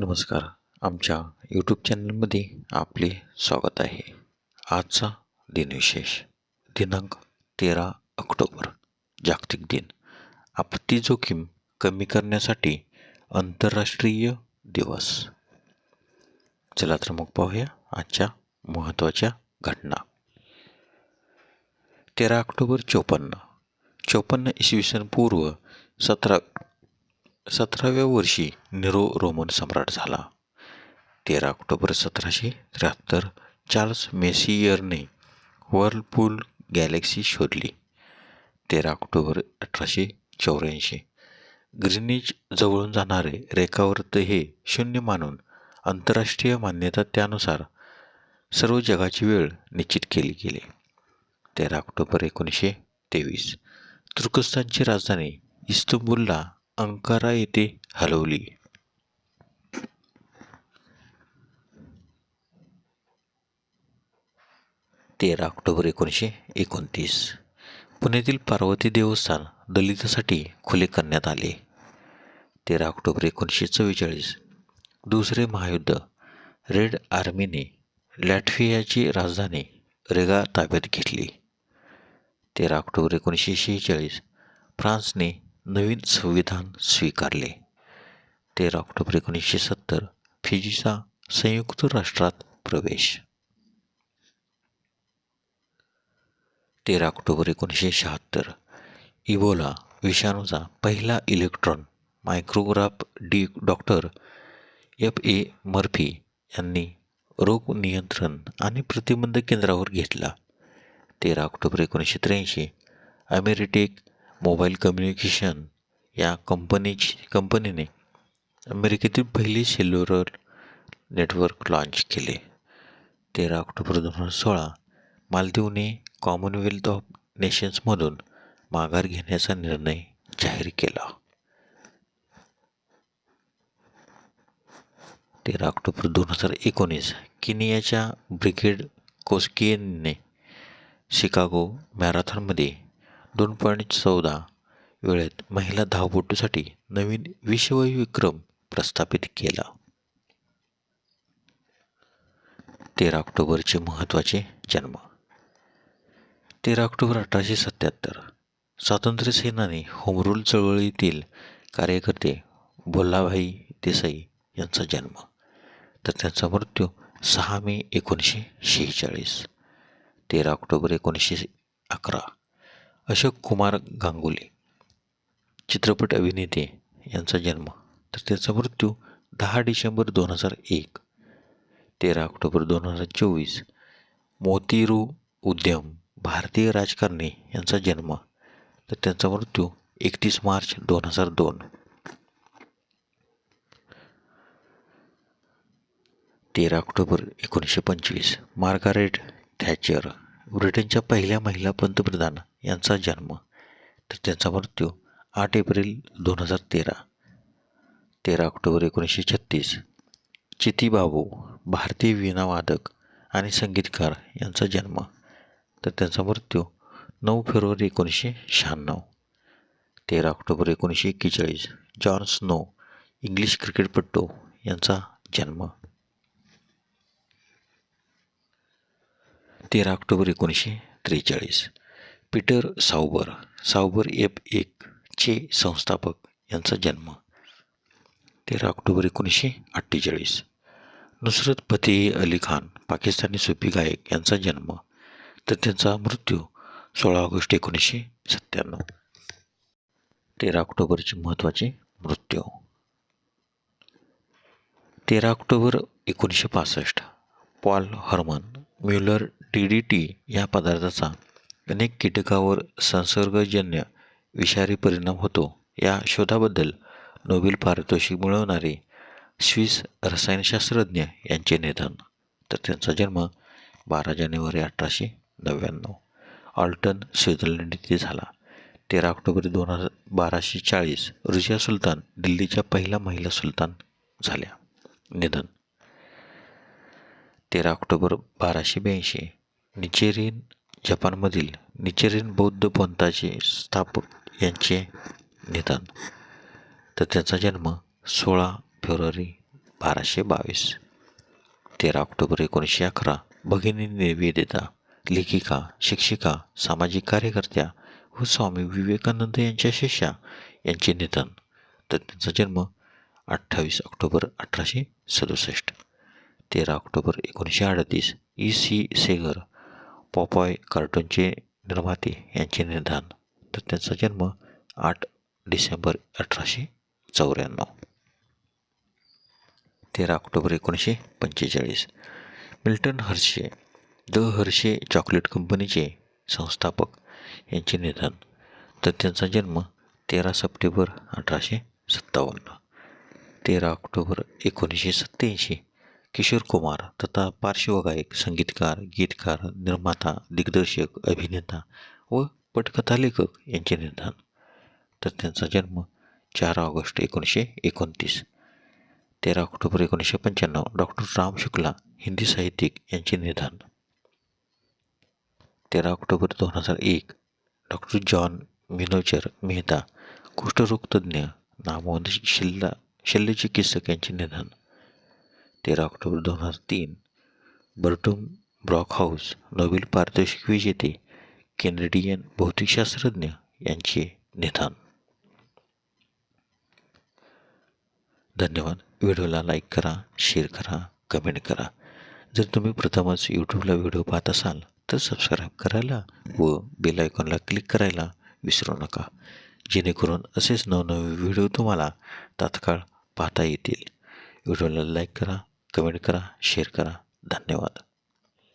नमस्कार. आमच्या यूट्यूब चॅनलमध्ये आपले स्वागत आहे. आजचा दिनविशेष दिनांक तेरा ऑक्टोबर. जागतिक दिन. आपत्ती जोखीम कमी करण्यासाठी आंतरराष्ट्रीय दिवस. चला तर मग पाहूया आजच्या महत्त्वाच्या घटना. तेरा ऑक्टोबर चोपन्न. चोपन्न इसवी सन पूर्व सतरा सतराव्या वर्षी निरो रोमन सम्राट झाला. तेरा ऑक्टोबर सतराशे त्र्याहत्तर चार्ल्स मेसियरने वर्लपूल गॅलेक्सी शोधली. तेरा ऑक्टोबर अठराशे चौऱ्याऐंशी. ग्रीनिज जवळून जाणारे रेखावर्त हे शून्य मानून आंतरराष्ट्रीय मान्यता त्यानुसार सर्व जगाची वेळ निश्चित केली गेली. तेरा ऑक्टोबर एकोणीसशे तेवीस. तुर्कस्तानची राजधानी इस्तंबुलला अंकारा येथे हलवली. तेरा ऑक्टोबर एकोणीसशे एकोणतीस. पुण्यातील पार्वती देवस्थान दलितासाठी खुले करण्यात आले. तेरा ऑक्टोबर एकोणीसशे चव्वेचाळीस. दुसरे महायुद्ध. रेड आर्मीने लॅटव्हियाची राजधानी रेगा ताब्यात घेतली. तेरा ऑक्टोबर एकोणीसशे शेहेचाळीस. फ्रान्सने नवीन संविधान स्वीकारले. तेरा ऑक्टोबर एकोणीसशे सत्तर फिजीचा संयुक्त राष्ट्रात प्रवेश. तेरा ऑक्टोबर एकोणीसशे शहात्तर इबोला विषाणूचा पहिला electron micrograph D doctor F A Murphy यांनी रोग नियंत्रण आणि प्रतिबंध केंद्रावर घेतला. तेरा ऑक्टोबर एकोणीसशे त्र्याऐंशी अमेरिटेक मोबाईल कम्युनिकेशन या कंपनीची कंपनीने अमेरिकेतील पहिले सेल्युलर नेटवर्क लॉन्च केले. तेरा ऑक्टोबर दोन हजार सोळा मालदीवने कॉमनवेल्थ ऑफ नेशन्समधून माघार घेण्याचा निर्णय जाहीर केला. तेरा ऑक्टोबर दोन हजार एकोणीस किनियाच्या ब्रिगेड कोस्कियनने शिकागो मॅरेथॉनमध्ये दोन पॉईंट चौदा वेळेत महिला धावपटूसाठी नवीन विश्वविक्रम प्रस्थापित केला. तेरा ऑक्टोबरचे महत्त्वाचे जन्म. तेरा ऑक्टोबर अठराशे सत्याहत्तर. स्वातंत्र्य सेनानी होमरूल चळवळीतील कार्यकर्ते भोल्लाभाई देसाई यांचा जन्म. तर त्यांचा मृत्यू सहा मे एकोणीसशे शेहेचाळीस. तेरा ऑक्टोबर एकोणीसशे अकरा. अशोक कुमार गांगुली. चित्रपट अभिनेते यांचा जन्म. तर त्याचा मृत्यू दहा डिसेंबर दोन हजार एक तेरा ऑक्टोबर दोन हजार चोवीस मोतीरू उद्यम भारतीय राजकारणी यांचा जन्म. तर त्यांचा मृत्यू एकतीस मार्च दोन हजार दोन. तेरा ऑक्टोबर एकोणीसशे पंचवीस मार्गारेट थॅचर ब्रिटनच्या पहिल्या महिला पंतप्रधान यांचा जन्म तर त्यांचा मृत्यू आठ एप्रिल दोन हजार तेरा. तेरा ऑक्टोबर एकोणीसशे छत्तीस. चितीबाबू भारतीय वीणावादक आणि संगीतकार यांचा जन्म. तर त्यांचा मृत्यू नऊ फेब्रुवारी एकोणीसशे शहाण्णव. तेरा ऑक्टोबर एकोणीसशे एक्केचाळीस. जॉन स्नो इंग्लिश क्रिकेटपटू यांचा जन्म. तेरा ऑक्टोबर एकोणीसशे त्रेचाळीस. पीटर साऊबर साऊबर एफ एकचे संस्थापक. यांचा जन्म तेरा ऑक्टोबर एकोणीसशे अठ्ठेचाळीस. नुसरत फतेह अली खान पाकिस्तानी सुफी गायक यांचा जन्म तर त्यांचा मृत्यू सोळा ऑगस्ट एकोणीसशे सत्त्याण्णव. तेरा ऑक्टोबरचे महत्त्वाचे मृत्यू. तेरा ऑक्टोबर एकोणीसशे पासष्ट. Paul Hermann Muller D D T या पदार्थाचा अनेक कीटकावर संसर्गजन्य विषारी परिणाम होतो. या शोधाबद्दल नोबेल पारितोषिक मिळवणारे स्विस रसायनशास्त्रज्ञ यांचे निधन. तर त्यांचा जन्म बारा जानेवारी अठराशे नव्याण्णव. ऑल्टन स्वित्झर्लंड येथे झाला. तेरा ऑक्टोबर दोन हजार बाराशे चाळीस रुजिया सुलतान दिल्लीच्या पहिल्या महिला सुलतान झाल्या. निधन. तेरा ऑक्टोबर बाराशे ब्याऐंशी निचेरिन जपानमधील निचेरिन बौद्ध पंथाचे स्थापक यांचे निधन. तर त्यांचा जन्म सोळा फेब्रुवारी बाराशे बावीस. तेरा ऑक्टोबर एकोणीसशे अकरा. भगिनी निवेदिता लेखिका शिक्षिका सामाजिक कार्यकर्त्या व स्वामी विवेकानंद यांच्या शिष्या यांचे निधन. तर त्यांचा जन्म अठ्ठावीस ऑक्टोबर अठराशे सदुसष्ट. तेरा ऑक्टोबर एकोणीसशे अडतीस. ई. सी. सेगर पॉपॉय कार्टूनचे निर्माते यांचे निधन. तर त्यांचा जन्म आठ डिसेंबर अठराशे चौऱ्याण्णव. तेरा ऑक्टोबर एकोणीसशे पंचेचाळीस. Milton Hershey the Hershey chocolate कंपनीचे संस्थापक यांचे निधन. तर त्यांचा जन्म तेरा सप्टेंबर अठराशे सत्तावन्न. तेरा ऑक्टोबर एकोणीसशे सत्त्याऐंशी. किशोर कुमार तथा पार्श्वगायक संगीतकार गीतकार निर्माता दिग्दर्शक अभिनेता व पटकथा लेखक यांचे निधन. तर त्यांचा जन्म चार ऑगस्ट एकोणीसशे एकोणतीस. तेरा ऑक्टोबर एकोणीसशे पंच्याण्णव. डॉक्टर राम शुक्ला हिंदी साहित्यिक यांचे निधन. तेरा ऑक्टोबर दोन हजार एक. डॉक्टर जॉन मिनोचर मेहता कुष्ठरोगतज्ञ नामवंत शिल्ला शल्यचिकित्सक यांचे निधन. तेरा ऑक्टोबर दोन हजार तीन. बर्टूम ब्रॉकहाऊस नोबेल पारितोषिक विजेते केनेडियन भौतिकशास्त्रज्ञ यांचे निधन. धन्यवाद. व्हिडिओला लाईक करा शेअर करा कमेंट करा. जर तुम्ही प्रथमच यूट्यूबला व्हिडिओ पाहत असाल तर सबस्क्राईब करायला व बेल आयकॉनला क्लिक करायला विसरू नका. जेणेकरून असेच नवनवे व्हिडिओ तुम्हाला तात्काळ पाहता येतील. व्हिडिओला लाईक करा कमेंट करा शेअर करा. धन्यवाद.